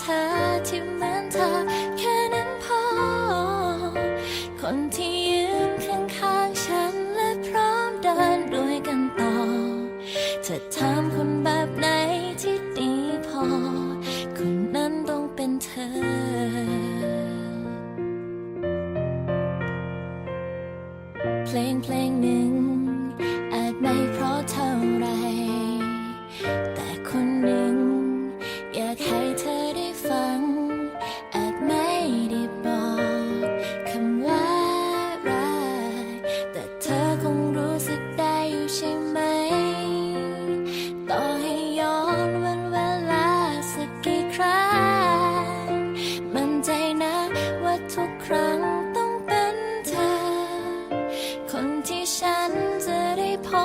เธอที่เหมือนเธอ แค่นั้นพอ คนที่ยืนข้างๆฉันและพร้อมเดินด้วยกันต่อจะอถามคนแบบไหนที่ดีพอ คนนั้นต้องเป็นเธอเพลงเพลงหนึ่งอาจไม่เพราะเธอ 痛